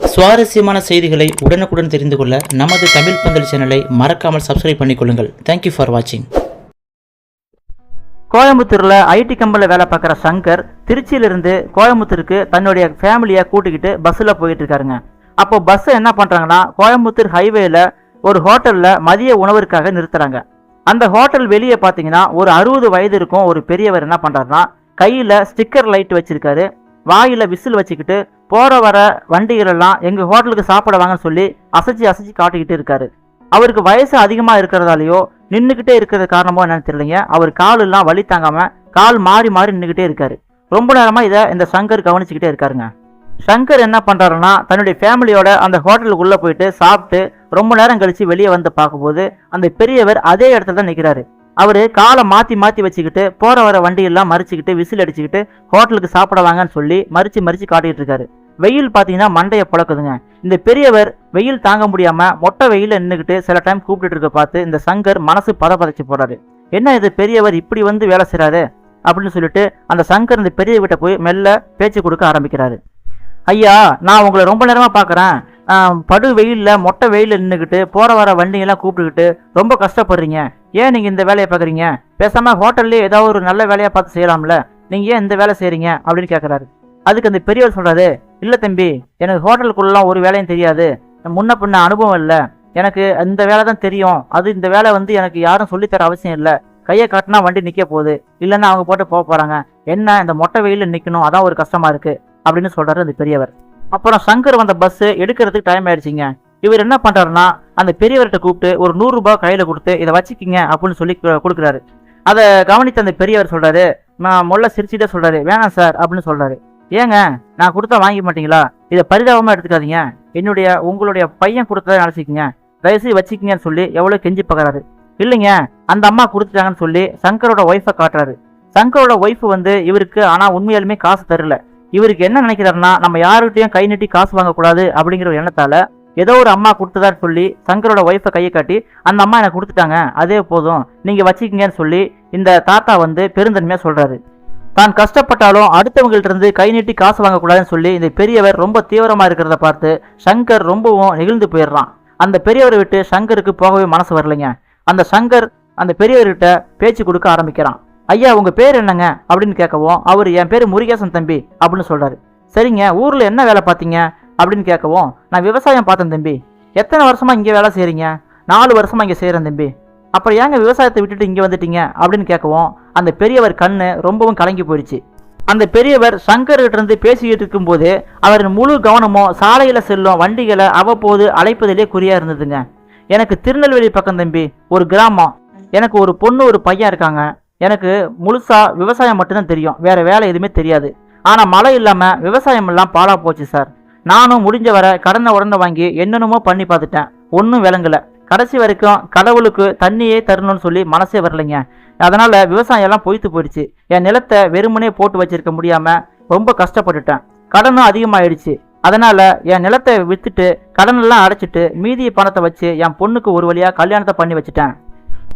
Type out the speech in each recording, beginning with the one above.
சுவாரஸ்யமான செய்திகளை உடனுக்குடன் தெரிந்து கொள்ள நமது தமிழ் பந்தல் சேனலை மறக்காமல் சப்ஸ்கிரைப் பண்ணிக்கொள்ளுங்கள். தேங்க்யூ ஃபார் வாட்சிங் கோயம்புத்தூரில் ஐடி கம்பெனியில் வேலை பார்க்குற சங்கர் திருச்சியிலிருந்து கோயம்புத்தூருக்கு தன்னுடைய ஃபேமிலியை கூட்டிக்கிட்டு பஸ்ஸில் போயிட்டு இருக்காருங்க அப்போ பஸ்ஸை என்ன பண்ணுறாங்கன்னா கோயம்புத்தூர் ஹைவேல ஒரு ஹோட்டலில் மதிய உணவிற்காக நிறுத்துறாங்க. அந்த ஹோட்டல் வெளியே பார்த்தீங்கன்னா ஒரு அறுபது வயது இருக்கும் ஒரு பெரியவர் என்ன பண்ணுறாருன்னா கையில் ஸ்டிக்கர் லைட் வச்சிருக்காரு. வாயில் விசில் வச்சுக்கிட்டு போகிற வர வண்டிகளெல்லாம் எங்கள் ஹோட்டலுக்கு சாப்பிட வாங்கன்னு சொல்லி அசைச்சு அசைச்சு காட்டிக்கிட்டு இருக்காரு. அவருக்கு வயசு அதிகமாக இருக்கிறதாலையோ நின்றுக்கிட்டே இருக்கிறது காரணமோ என்னன்னு தெரியலைங்க. அவர் காலெல்லாம் வலி தாங்காமல் கால் மாறி மாறி நின்றுக்கிட்டே இருக்காரு. ரொம்ப நேரமாக இதை இந்த சங்கர் கவனிச்சுக்கிட்டே இருக்காருங்க. சங்கர் என்ன பண்ணுறாருன்னா தன்னுடைய ஃபேமிலியோட அந்த ஹோட்டலுக்குள்ளே போயிட்டு சாப்பிட்டு ரொம்ப நேரம் கழித்து வெளியே வந்து பார்க்கும்போது அந்த பெரியவர் அதே இடத்துல தான் நிற்கிறாரு அவர் காலை மாற்றி மாற்றி வச்சுக்கிட்டு போகிற வர வண்டியெல்லாம் மறிச்சுக்கிட்டு விசில் அடிச்சுக்கிட்டு ஹோட்டலுக்கு சாப்பிட வாங்கன்னு சொல்லி மறித்து மறித்து காட்டிகிட்டு இருக்காரு. வெயில் பார்த்தீங்கன்னா மண்டையை புழக்குதுங்க. இந்த பெரியவர் வெயில் தாங்க முடியாமல் மொட்டை வெயிலில் நின்றுக்கிட்டு சில டைம் கூப்பிட்டு இருக்க பார்த்து இந்த சங்கர் மனசு பதப்பதைச்சு போகிறாரு என்ன இது பெரியவர் இப்படி வந்து வேலை செய்கிறாரு அப்படின்னு சொல்லிட்டு அந்த சங்கர் இந்த பெரியவர்கிட்ட போய் மெல்ல பேச்சு கொடுக்க ஆரம்பிக்கிறாரு. ஐயா நான் உங்களை ரொம்ப நேரமாக பார்க்குறேன். படு வெயிலில் மொட்டை வெயிலில் நின்றுக்கிட்டு போகிற வர வண்டிங்கெல்லாம் கூப்பிட்டுக்கிட்டு ரொம்ப கஷ்டப்படுறீங்க. ஏன் நீங்கள் இந்த வேலையை பார்க்குறீங்க பேசாமல் ஹோட்டல்லே ஏதாவது ஒரு நல்ல வேலையாக பார்த்து செய்யலாம்ல. நீங்கள் ஏன் இந்த வேலை செய்கிறீங்க அப்படின்னு கேட்குறாரு அதுக்கு அந்த பெரியவர் சொல்கிறாரு இல்லை தம்பி எனக்கு ஹோட்டலுக்குள்ளலாம் ஒரு வேலையும் தெரியாது. முன்ன பின்ன அனுபவம் இல்லை. எனக்கு இந்த வேலை தான் தெரியும். அது இந்த வேலை வந்து எனக்கு யாரும் சொல்லித்தர அவசியம் இல்லை. கையை காட்டினா வண்டி நிற்க போகுது. இல்லைன்னா அவங்க போட்டு போக போகிறாங்க என்ன இந்த மொட்டை வெயிலில் நிற்கணும் அதான் ஒரு கஷ்டமாக இருக்குது அப்படின்னு சொல்கிறாரு அந்த பெரியவர். அப்புறம் சங்கர் வந்த பஸ் எடுக்கிறதுக்கு டைம் ஆயிடுச்சுங்க. இவர் என்ன பண்றாருன்னா அந்த பெரியவர்கிட்ட கூப்பிட்டு ஒரு நூறு ரூபாய் கையில கொடுத்து இதை வச்சுக்கிங்க அப்படின்னு சொல்லி கொடுக்குறாரு. அதை கவனித்த அந்த பெரியவர் சொல்றாரு நான் முல்ல சிரிச்சுட்டே சொல்றாரு வேணாம் சார் அப்படின்னு சொல்றாரு. ஏங்க நான் கொடுத்தா வாங்கிக்க மாட்டீங்களா? இதை பரிதாபமா எடுத்துக்காதீங்க. என்னுடைய உங்களுடைய பையன் கொடுத்ததை நினச்சிக்கிங்க. தயவுசெய்து வச்சுக்கிங்கன்னு சொல்லி எவ்வளோ கெஞ்சி பார்க்கறாரு இல்லைங்க அந்த அம்மா கொடுத்துட்டாங்கன்னு சொல்லி சங்கரோட ஒய்ஃபை காட்டுறாரு. சங்கரோட ஒய்ஃப் வந்து இவருக்கு ஆனால் உண்மையாலுமே காசு தரல. இவருக்கு என்ன நினைக்கிறாருன்னா நம்ம யாருக்கிட்டையும் கை நீட்டி காசு வாங்கக்கூடாது அப்படிங்கிற ஒரு எண்ணத்தால ஏதோ ஒரு அம்மா கொடுத்ததான்னு சொல்லி சங்கரோட ஒய்ஃபை கையை காட்டி அந்த அம்மா எனக்கு கொடுத்துட்டாங்க அதே போதும் நீங்கள் வச்சுக்கிங்கன்னு சொல்லி இந்த தாத்தா வந்து பெருந்தன்மையாக சொல்கிறாரு தான் கஷ்டப்பட்டாலும் அடுத்தவங்கள்ட்ட இருந்து கை நீட்டி காசு வாங்கக்கூடாதுன்னு சொல்லி இந்த பெரியவர் ரொம்ப தீவிரமாக இருக்கிறத பார்த்து சங்கர் ரொம்பவும் நெகிழ்ந்து போயிடுறான். அந்த பெரியவரை விட்டு சங்கருக்கு போகவே மனசு வரலைங்க. அந்த சங்கர் அந்த பெரியவர்கிட்ட பேச்சு கொடுக்க ஆரம்பிக்கிறான். ஐயா உங்கள் பேர் என்னங்க? அப்படின்னு கேட்கவும் அவர் என் பேர் முருகேசன் தம்பி அப்படின்னு சொல்கிறாரு சரிங்க ஊரில் என்ன வேலை பார்த்தீங்க? அப்படின்னு கேட்கவும் நான் விவசாயம் பார்த்தேன் தம்பி. எத்தனை வருஷமாக இங்கே வேலை செய்கிறீங்க நாலு வருஷமாக இங்கே செய்கிறேன் தம்பி. அப்புறம் ஏங்க விவசாயத்தை விட்டுட்டு இங்கே வந்துட்டீங்க? அப்படின்னு கேட்கவும் அந்த பெரியவர் கண்ணு ரொம்பவும் கலங்கி போயிடுச்சு. அந்த பெரியவர் சங்கர்கிட்ட இருந்து பேசிக்கிட்டு இருக்கும்போது அவரின் முழு கவனமும் சாலையில் செல்லும் வண்டிகளை அவ்வப்போது அழைப்பதிலே குறியாக இருந்ததுங்க. எனக்கு திருநெல்வேலி பக்கம் தம்பி ஒரு கிராமம். எனக்கு ஒரு பொண்ணு ஒரு பையன் இருக்காங்க. எனக்கு முழுசாக விவசாயம் மட்டும்தான் தெரியும். வேறு வேலை எதுவுமே தெரியாது. ஆனால் மழை இல்லாமல் விவசாயம் எல்லாம் பாழா போச்சு சார் நானும் முடிஞ்ச வரை கடனை உடனே வாங்கி என்னென்னமோ பண்ணி பார்த்துட்டேன். ஒன்றும் விளங்கலை. கடைசி வரைக்கும் கடவுளுக்கு தண்ணியே தரணும்னு சொல்லி மனசே வரலைங்க. அதனால் விவசாயம் எல்லாம் பொய்த்து போயிடுச்சு. என் நிலத்தை வெறுமனே போட்டு வச்சிருக்க முடியாமல் ரொம்ப கஷ்டப்பட்டுட்டேன். கடனும் அதிகமாகிடுச்சு அதனால் என் நிலத்தை விற்றுட்டு கடனெல்லாம் அடைச்சிட்டு மீதி பணத்தை வச்சு என் பொண்ணுக்கு ஒரு வழியாக கல்யாணத்தை பண்ணி வச்சுட்டேன்.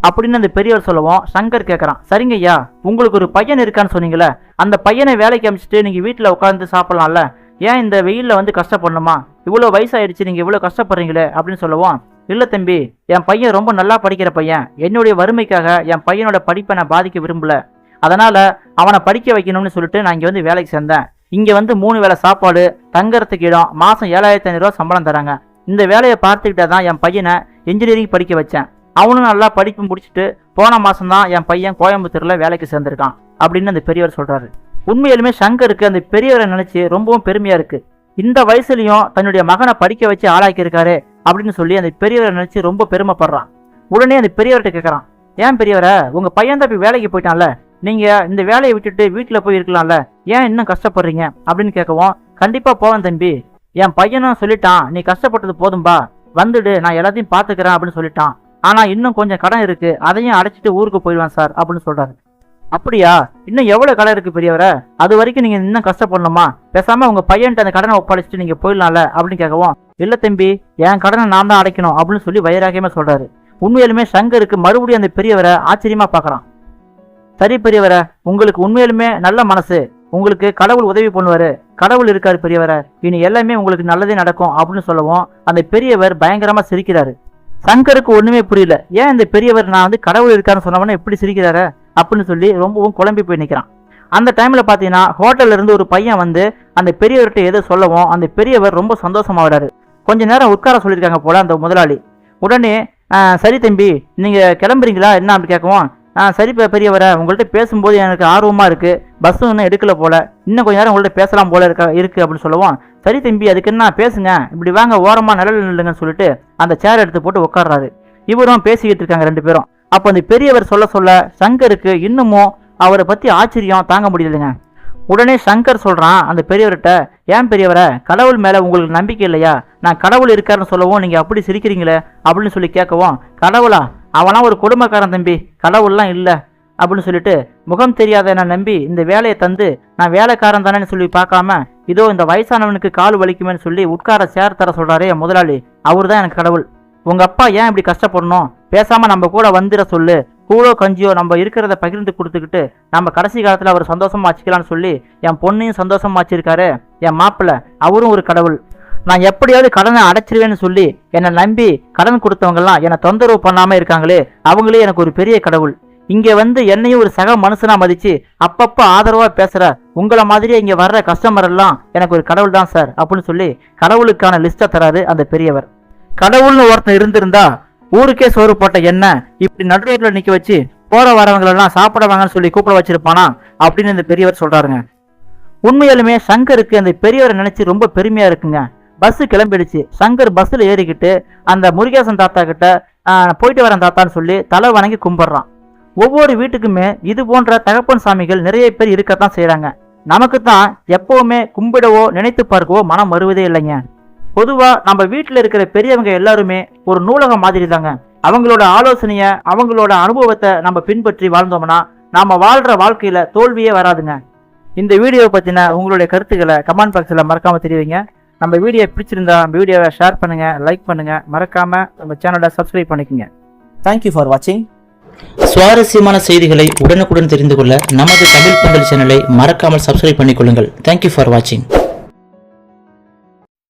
அப்படின்னு அந்த பெரியவர் சொல்லவும். சங்கர் கேட்குறான் சரிங்க ஐயா உங்களுக்கு ஒரு பையன் இருக்கான்னு சொன்னீங்களே அந்த பையனை வேலைக்கு அமைச்சிட்டு நீங்கள் வீட்டில் உட்காந்து சாப்பிட்லாம்ல ஏன் இந்த வெயிலில் வந்து கஷ்டப்படணுமா? இவ்வளோ வயசாயிடுச்சு நீங்கள் இவ்வளோ கஷ்டப்படுறீங்களே அப்படின்னு சொல்லவும். இல்லை தம்பி என் பையன் ரொம்ப நல்லா படிக்கிற பையன் என்னுடைய வறுமைக்காக என் பையனோட படிப்பை நான் பாதிக்க விரும்பல. அதனால் அவனை படிக்க வைக்கணும்னு சொல்லிட்டு நான் இங்கே வந்து வேலைக்கு சேர்ந்தேன். இங்கே வந்து மூணு வேளை சாப்பாடு தங்கறதுக்கு இடம் மாதம் ஏழாயிரத்தி ஐநூறுரூவா சம்பளம் தராங்க. இந்த வேலையை பார்த்துக்கிட்டே தான் என் பையனை இன்ஜினியரிங் படிக்க வச்சேன். அவனும் நல்லா படிப்பு முடிச்சுட்டு போன மாதம் தான் என் பையன் கோயம்புத்தூரில் வேலைக்கு சேர்ந்திருக்கான் அப்படின்னு அந்த பெரியவர் சொல்கிறாரு உண்மையிலுமே சங்கருக்கு அந்த பெரியவரை நினச்சி ரொம்பவும் பெருமையாக இருக்கு. இந்த வயசுலயும் தன்னுடைய மகனை படிக்க வச்சு ஆளாக்கியிருக்காரு அப்படின்னு சொல்லி அந்த பெரியவரை நினச்சி ரொம்ப பெருமைப்படுறான். உடனே அந்த பெரியவர்கிட்ட கேட்குறான் ஏன் பெரியவரை உங்கள் பையன் தான் வேலைக்கு போயிட்டான்ல? நீங்கள் இந்த வேலையை விட்டுட்டு வீட்டில் போய் இருக்கலாம்ல ஏன் இன்னும் கஷ்டப்படுறீங்க? அப்படின்னு கேட்கவும் கண்டிப்பாக போவேன் தம்பி. என் பையனும் சொல்லிட்டான் நீ கஷ்டப்பட்டது போதும்பா. வந்துடு நான் எல்லாத்தையும் பார்த்துக்கிறேன் அப்படின்னு சொல்லிட்டான். ஆனால் இன்னும் கொஞ்சம் கடன் இருக்கு அதையும் அடைச்சிட்டு ஊருக்கு போயிடுவான் சார் அப்படின்னு சொல்றாரு. அப்படியா? இன்னும் எவ்வளோ கடன் இருக்கு பெரியவரை? அது வரைக்கும் நீங்கள் இன்னும் கஷ்டப்படணுமா? பேசாம உங்க பையன்ட்ட அந்த கடனை ஒப்படைச்சிட்டு நீங்கள் போயிடலாம்ல அப்படின்னு கேட்கவும் இல்லை தம்பி என் கடனை நான் தான் அடைக்கணும் அப்படின்னு சொல்லி வைராகியமா சொல்றாரு. உண்மையிலுமே சங்கருக்கு மறுபடியும் அந்த பெரியவரை ஆச்சரியமா பார்க்குறான். சரி பெரியவரை உங்களுக்கு உண்மையிலுமே நல்ல மனசு. உங்களுக்கு கடவுள் உதவி பண்ணுவாரு. கடவுள் இருக்காரு பெரியவரை. இனி எல்லாமே உங்களுக்கு நல்லதே நடக்கும் அப்படின்னு சொல்லவும் அந்த பெரியவர் பயங்கரமா சிரிக்கிறாரு. சங்கருக்கு ஒன்றுமே புரியல. ஏன் இந்த பெரியவர் நான் வந்து கடவுள் இருக்காருன்னு சொன்னவன எப்படி சிரிக்கிறாரு? அப்படின்னு சொல்லி ரொம்பவும் குழம்பி போய் நிற்கிறான் அந்த டைமில் பார்த்தீங்கன்னா ஹோட்டல்லேருந்து ஒரு பையன் வந்து அந்த பெரியவர்கிட்ட எதை சொல்லவும் அந்த பெரியவர் ரொம்ப சந்தோஷமாகிறாரு. கொஞ்ச நேரம் உட்கார சொல்லியிருக்காங்க போல அந்த முதலாளி. உடனே சரி தம்பி நீங்கள் கிளம்புறீங்களா? என்ன அப்படி கேட்கவும் ஆ சரி பெரியவரை உங்கள்கிட்ட பேசும்போது எனக்கு ஆர்வமாக இருக்குது பஸ்ஸும் இன்னும் எடுக்கல போல. இன்னும் கொஞ்ச நேரம் உங்கள்கிட்ட பேசலாம் போல இருக்க இருக்குது அப்படின்னு சொல்லுவோம். சரி தம்பி அதுக்கு என்ன பேசுங்க. இப்படி வாங்க ஓரமாக நிழல் நில்லுங்கன்னு சொல்லிட்டு அந்த சேர் எடுத்து போட்டு உட்காடுறாரு இவரும் பேசிக்கிட்டு இருக்காங்க ரெண்டு பேரும். அப்போ அந்த பெரியவர் சொல்ல சொல்ல சங்கருக்கு இன்னமும் அவரை பற்றி ஆச்சரியம் தாங்க முடியலைங்க. உடனே சங்கர் சொல்கிறான் அந்த பெரியவர்கிட்ட ஏன் பெரியவரை கடவுள் மேலே உங்களுக்கு நம்பிக்கை இல்லையா? நான் கடவுள் இருக்காருன்னு சொல்லவும் நீங்கள் அப்படி சிரிக்கிறீங்களே? அப்படின்னு சொல்லி கேட்கவும் கடவுளா அவனா ஒரு குடும்பக்காரன் தம்பி கடவுள்லாம் இல்லை அப்படின்னு சொல்லிட்டு முகம் தெரியாத என்ன நம்பி இந்த வேலையை தந்து நான் வேலைக்காரன் தானேன்னு சொல்லி பார்க்காம இதோ இந்த வயசானவனுக்கு கால் வலிக்குமேன்னு சொல்லி உட்கார சேர் தர சொல்றாரே என் முதலாளி. அவர் தான் எனக்கு கடவுள். உங்க அப்பா ஏன் இப்படி கஷ்டப்படணும்? பேசாம நம்ம கூட வந்துட சொல்லு. கூழோ கஞ்சியோ நம்ம இருக்கிறத பகிர்ந்து கொடுத்துக்கிட்டு நம்ம கடைசி காலத்துல அவர் சந்தோஷமா வச்சுக்கலாம்னு சொல்லி என் பொண்ணையும் சந்தோஷமா வச்சிருக்காரு. என் மாப்பிள்ளை அவரும் ஒரு கடவுள். நான் எப்படியாவது கடனை அடைச்சிருவேன்னு சொல்லி என்னை நம்பி கடன் கொடுத்தவங்கலாம் என்னை தொந்தரவு பண்ணாமல் இருக்காங்களே அவங்களே எனக்கு ஒரு பெரிய கடவுள். இங்கே வந்து என்னையும் ஒரு சக மனுஷனாக மதித்து அப்பப்போ ஆதரவாக பேசுகிற உங்களை மாதிரியே இங்கே வர்ற கஸ்டமர் எல்லாம் எனக்கு ஒரு கடவுள் தான் சார் அப்படின்னு சொல்லி கடவுளுக்கான லிஸ்ட்டை தராரு அந்த பெரியவர். கடவுள்னு ஒருத்தன் இருந்திருந்தா ஊருக்கே சோறு போட்ட என்ன இப்படி நடு ரோட்டில் நிற்க வச்சு போற வரவங்களெல்லாம் சாப்பிட வாங்கன்னு சொல்லி கூப்பிட வச்சிருப்பானா அப்படின்னு இந்த பெரியவர் சொல்றாருங்க. உண்மையாலுமே சங்கருக்கு அந்த பெரியவரை நினைச்சு ரொம்ப பெருமையா இருக்குங்க. பஸ்ஸு கிளம்பிடுச்சு. சங்கர் பஸ்ஸில் ஏறிக்கிட்டு அந்த முருகேசன் தாத்தா கிட்ட போயிட்டு வரேன் தாத்தான்னு சொல்லி தலை வணங்கி கும்பிட்றான். ஒவ்வொரு வீட்டுக்குமே இது போன்ற தகப்பன் சாமிகள் நிறைய பேர் இருக்கத்தான் செய்கிறாங்க நமக்கு தான் எப்போவுமே கும்பிடவோ நினைத்து பார்க்கவோ மனம் வருவதே இல்லைங்க. பொதுவாக நம்ம வீட்டில் இருக்கிற பெரியவங்க எல்லாருமே ஒரு நூலகம் மாதிரி தாங்க அவங்களோட ஆலோசனையை அவங்களோட அனுபவத்தை நம்ம பின்பற்றி வாழ்ந்தோம்னா நாம் வாழ்கிற வாழ்க்கையில் தோல்வியே வராதுங்க. இந்த வீடியோவை பற்றின உங்களுடைய கருத்துக்களை கமெண்ட் பாக்ஸில் மறக்காம தெரிவிங்க. நம்ம வீடியோ பிடிச்சிருந்தா நம்ம வீடியோவை ஷேர் பண்ணுங்க லைக் பண்ணுங்க. மறக்காம நம்ம சேனலை சப்ஸ்கிரைப் பண்ணிக்கோங்க. தேங்க்யூ ஃபார் வாட்சிங் சுவாரஸ்யமான செய்திகளை உடனுக்குடன் தெரிந்து கொள்ள நமது தமிழ் பந்தல் சேனலை மறக்காமல் சப்ஸ்கிரைப் பண்ணிக்கொள்ளுங்கள். தேங்க்யூ ஃபார் வாட்சிங்